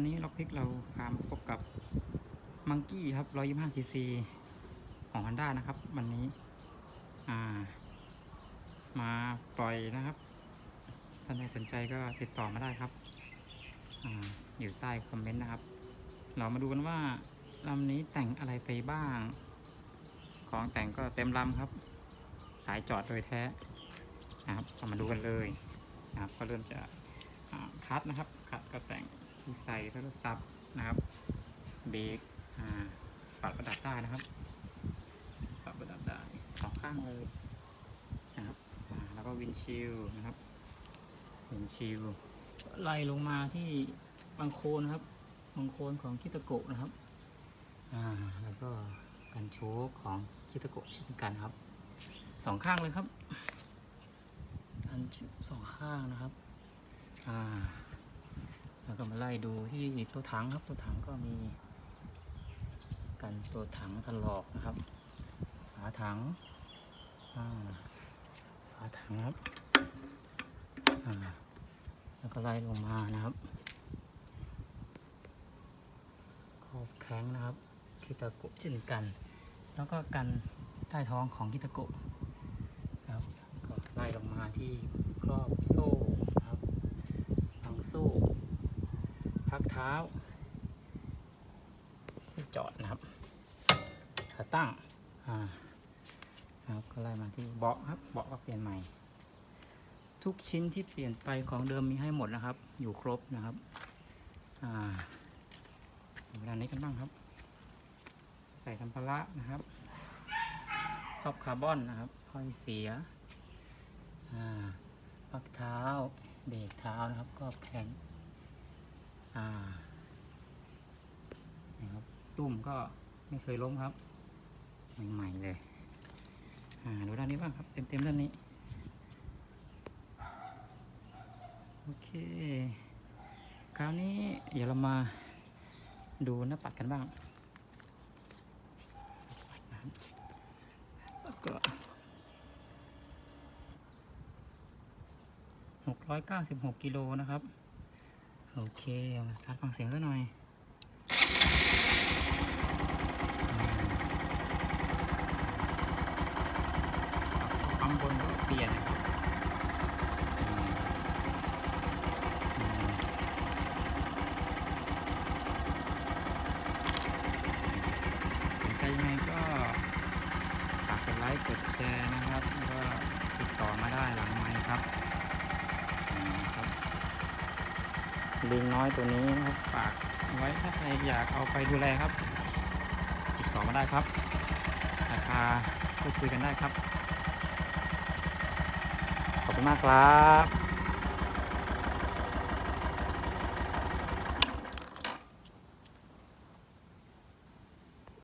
วันนี้ล็อกพิกเราพามาพบกับมังกี้ครับ125ซีซีของ Honda นะครับ วันนี้ อ่า มาปล่อยนะครับท่านใดสนใจก็ติดต่อมาได้ครับ อ่า อยู่ใต้คอมเมนต์นะครับ เรามาดูกันว่าลำนี้แต่งอะไรไปบ้าง ของแต่งก็เต็มลำครับ สายจอดโดยแท้นะครับเรามาดูกันเลยนะครับ ก็เริ่มจะคัดนะครับคัดก็แต่ง ที่ใส่โทรศัพท์นะครับ เบรกอ่าปรับระดับได้นะครับ ปรับระดับได้สองข้างเลยนะครับแล้วก็วินชิลนะครับวินชิลไล่ลงมาที่บางโคนนะครับบางโคนของคิตโกะนะครับอ่าแล้วก็กันโชกของคิตโกะเช่นกันครับสองข้างเลยครับกันโชกสองข้างนะครับอ่า แล้วก็มาไล่ดูที่ตัวถังครับ ตัวถังก็มี กันตัวถังถลอกนะครับ ฝาถังอ่าฝาถังครับแล้วก็ไล่ลงมานะครับขอบแข็งนะครับคิตาโกะเช่นกัน แล้วก็กันใต้ท้องของคิตาโกะนะครับก็ไล่ลงมาที่ครอบโซ่นะครับพังโซ่ พักเท้าจอดนะครับขาตั้งอ่าครับก็ไล่มาที่เบาะครับเบาะก็เปลี่ยนใหม่ ทุกชิ้นที่เปลี่ยนไปของเดิมมีให้หมดนะครับ อยู่ครบนะครับอ่าเวลานี้กันบ้างครับ ใส่สัมภาระนะครับครอบคาร์บอนนะครับห้อยเสียอ่าพักเท้าเบรกเท้านะครับครอบแข็ง อ่านี่ครับตุ้มก็ไม่เคยล้มครับ ใหม่ๆเลย อ่าดูด้านนี้บ้างครับ เต็มๆด้านนี้ โอเค คราวนี้เดี๋ยวเรามาดูหน้าปัดกันบ้างแล้วก็หกร้อยเก้าสิบหกกิโลนะครับ โอเคเอามาสตาร์ทฟังเสียงซะหน่อยอืมปั๊มบนก็เปลี่ยนนะครับใจยังไงก็ฝากกดไลค์กดแชร์นะครับ ก็ติดต่อมาได้หลังไมค์ครับอืมครับ ลิงน้อยตัวนี้นะครับฝากไว้ถ้าใครอยากเอาไปดูแลครับ ติดต่อมาได้ครับราคาพูดคุยกันได้ครับ ขอบคุณมากครับ